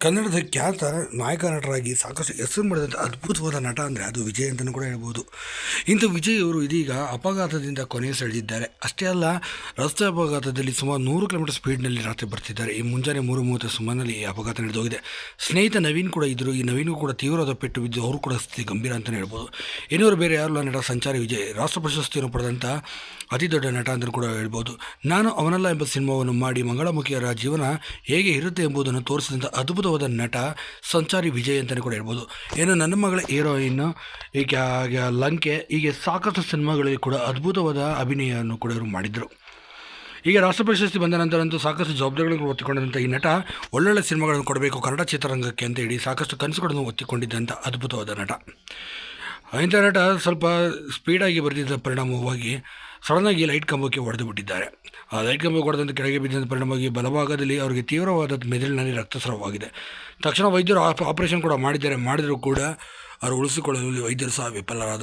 ಕನ್ನಡದ ಖ್ಯಾತ ನಾಯಕ ನಟರಾಗಿ ಸಾಕಷ್ಟು ಹೆಸರು ಮಾಡಿದಂಥ ಅದ್ಭುತವಾದ ನಟ ಅಂದರೆ ಅದು ವಿಜಯ್ ಅಂತಲೂ ಕೂಡ ಹೇಳ್ಬೋದು. ಇಂಥ ವಿಜಯ್ ಅವರು ಇದೀಗ ಅಪಘಾತದಿಂದ ಕೊನೆ ಸೆಳೆದಿದ್ದಾರೆ ಅಷ್ಟೇ ಅಲ್ಲ, ರಸ್ತೆ ಅಪಘಾತದಲ್ಲಿ ಸುಮಾರು ನೂರು ಕಿಲೋಮೀಟರ್ ಸ್ಪೀಡ್ನಲ್ಲಿ ರಾತ್ರಿ ಬರ್ತಿದ್ದಾರೆ. ಈ ಮುಂಜಾನೆ ಮೂರು ಮೂವತ್ತು ಸುಮಾರಿನಲ್ಲಿ ಈ ಅಪಘಾತ ನಡೆದೋಗಿದೆ. ಸ್ನೇಹಿತ ನವೀನ್ ಕೂಡ ಇದ್ದರು ಈ ನವೀನ್ಗೂ ಕೂಡ ತೀವ್ರವಾದ ಪೆಟ್ಟು ಬಿದ್ದು ಅವರು ಕೂಡ ಸ್ಥಿತಿ ಗಂಭೀರ ಅಂತಲೇ ಹೇಳ್ಬೋದು. ಇನ್ನೂರು ಬೇರೆ ಯಾರು ನಟ ಸಂಚಾರಿ ವಿಜಯ್. ರಾಷ್ಟ್ರ ಪ್ರಶಸ್ತಿಯನ್ನು ಪಡೆದಂಥ ಅತಿ ದೊಡ್ಡ ನಟ ಅಂತಲೂ ಕೂಡ ಹೇಳ್ಬೋದು. ನಾನು ಅವನಲ್ಲ ಎಂಬ ಸಿನಿಮಾವನ್ನು ಮಾಡಿ ಮಂಗಳಮುಖಿಯರ ಜೀವನ ಹೇಗೆ ಇರುತ್ತೆ ಎಂಬುದನ್ನು ತೋರಿಸಿದಂಥ ಅದ್ಭುತವಾದ ನಟ ಸಂಚಾರಿ ವಿಜಯ್ ಅಂತಲೇ ಕೂಡ ಹೇಳ್ಬೋದು. ಏನು ನನ್ನ ಮಗಳ ಹೀರೋಯಿನ್, ಈಗ ಲಂಕೆ ಹೀಗೆ ಸಾಕಷ್ಟು ಸಿನಿಮಾಗಳಲ್ಲಿ ಕೂಡ ಅದ್ಭುತವಾದ ಅಭಿನಯವನ್ನು ಕೂಡ ಇವರು ಮಾಡಿದರು. ಈಗ ರಾಷ್ಟ್ರ ಪ್ರಶಸ್ತಿ ಬಂದ ನಂತರ ಅಂತೂ ಸಾಕಷ್ಟು ಜವಾಬ್ದಾರಿಗಳನ್ನು ಒತ್ತಿಕೊಂಡಂಥ ಈ ನಟ ಒಳ್ಳೊಳ್ಳೆ ಸಿನಿಮಾಗಳನ್ನು ಕೊಡಬೇಕು ಕನ್ನಡ ಚಿತ್ರರಂಗಕ್ಕೆ ಅಂತ ಹೇಳಿ ಸಾಕಷ್ಟು ಕನಸುಗಳನ್ನು ಒತ್ತಿಕೊಂಡಿದ್ದಂಥ ಅದ್ಭುತವಾದ ನಟ. ಇಂಥ ನಟ ಸ್ವಲ್ಪ ಸ್ಪೀಡಾಗಿ ಬರೆದಿದ್ದ ಪರಿಣಾಮವಾಗಿ ಸಡನ್ನಾಗಿ ಲೈಟ್ ಕಂಬಕ್ಕೆ ಹೊಡೆದು ಬಿಟ್ಟಿದ್ದಾರೆ. ಆ ಲೈಟ್ ಕಂಬಕ್ಕೆ ಹೊಡೆದಂಥ ಕೆಳಗೆ ಬಿದ್ದಂಥ ಪರಿಣಾಮವಾಗಿ ಬಲಭಾಗದಲ್ಲಿ ಅವರಿಗೆ ತೀವ್ರವಾದ ಮೆದುಳಿನಲ್ಲಿ ರಕ್ತಸ್ರಾವವಾಗಿದೆ. ತಕ್ಷಣ ವೈದ್ಯರು ಆಪರೇಷನ್ ಕೂಡ ಮಾಡಿದ್ದಾರೆ. ಮಾಡಿದರೂ ಕೂಡ ಅವರು ಉಳಿಸಿಕೊಳ್ಳಲು ವೈದ್ಯರು ಸಹ ವಿಫಲರಾದರು.